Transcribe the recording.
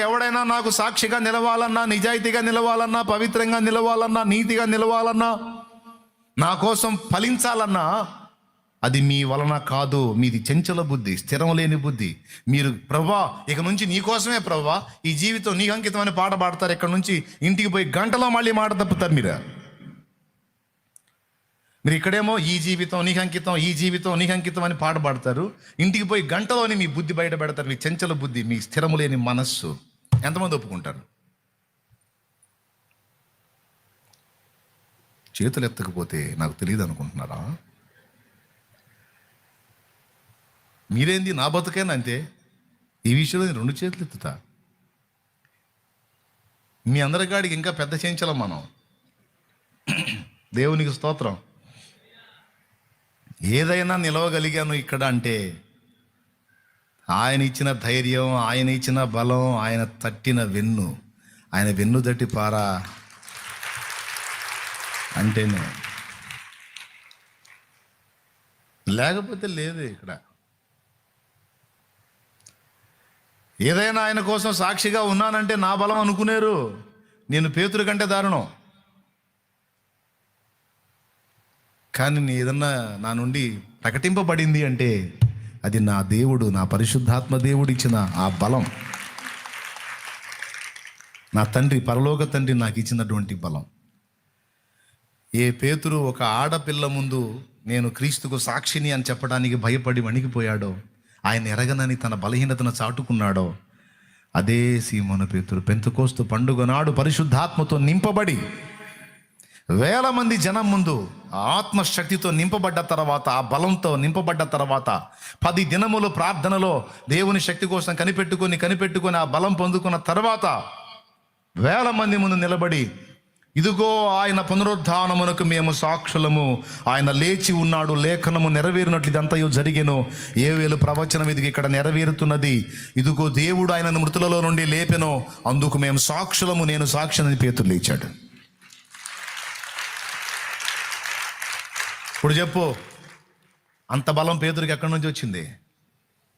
ఎవడైనా నాకు సాక్షిగా నిలవాలన్నా నిజాయితీగా నిలవాలన్నా పవిత్రంగా నిలవాలన్నా నీతిగా నిలవాలన్నా నా కోసం ఫలించాలన్నా అది మీ వలన కాదు. మీది చెంచల బుద్ధి స్థిరం లేని బుద్ధి. మీరు ప్రభా ఇక నుంచి నీ కోసమే ప్రభా ఈ జీవితం నీ అంకితం అని పాట పాడతారు. ఇక్కడ నుంచి ఇంటికి పోయి గంటలో మళ్ళీ మాట తప్పుతారు మీరు. మీరు ఇక్కడేమో ఈ జీవితం నీకు అంకితం ఈ జీవితం నీకు అంకితం అని పాట పాడతారు. ఇంటికి పోయి గంటలోని మీ బుద్ధి బయట పెడతారు. మీ చెంచల బుద్ధి మీ స్థిరము లేని మనస్సు. ఎంతమంది ఒప్పుకుంటారు? చేతులు ఎత్తకపోతే నాకు తెలియదు అనుకుంటున్నారా మీరేంది నా బతుకైనా అంతే? ఈ విషయంలో నేను రెండు చేతులు ఎత్తుతా మీ అందరి కాడికి ఇంకా పెద్ద చేయించలేం మనం. దేవునికి స్తోత్రం. ఏదైనా నిలవగలిగాను ఇక్కడ అంటే ఆయన ఇచ్చిన ధైర్యం ఆయన ఇచ్చిన బలం ఆయన తట్టిన వెన్ను. ఆయన వెన్ను తట్టి పారా అంటేనే. లేకపోతే లేదు ఇక్కడ. ఏదైనా ఆయన కోసం సాక్షిగా ఉన్నానంటే నా బలం అనుకునేరు. నేను పేతురు కంటే దారుణం. కానీ నీ ఏదన్నా నా నుండి ప్రకటింపబడింది అంటే అది నా దేవుడు నా పరిశుద్ధాత్మ దేవుడు ఇచ్చిన ఆ బలం. నా తండ్రి పరలోక తండ్రి నాకు ఇచ్చినటువంటి బలం. ఏ పేతురు ఒక ఆడపిల్ల ముందు నేను క్రీస్తుకు సాక్షిని అని చెప్పడానికి భయపడి వణికిపోయాడో ఆయన ఎరగనని తన బలహీనతను చాటుకున్నాడో అదే సీమోన పేతురు. పెంతుకోస్తు పండుగ నాడు పరిశుద్ధాత్మతో నింపబడి వేల మంది జనం ముందు ఆత్మశక్తితో నింపబడ్డ తర్వాత ఆ బలంతో నింపబడ్డ తర్వాత పది దినములు ప్రార్థనలో దేవుని శక్తి కోసం కనిపెట్టుకొని కనిపెట్టుకొని ఆ బలం పొందుకున్న తర్వాత వేల మంది ముందు నిలబడి ఇదిగో ఆయన పునరుద్ధానమునకు మేము సాక్షులము. ఆయన లేచి ఉన్నాడు లేఖనము నెరవేరినట్లు ఇదంతయో జరిగేను. ఏ వేలు ప్రవచనం ఇది ఇక్కడ నెరవేరుతున్నది. ఇదిగో దేవుడు ఆయన మృతులలో నుండి లేపెను. అందుకు మేము సాక్షులము నేను సాక్షిని పేతులు లేచాడు. ఇప్పుడు చెప్పు అంత బలం పేదరికి ఎక్కడి నుంచి వచ్చింది?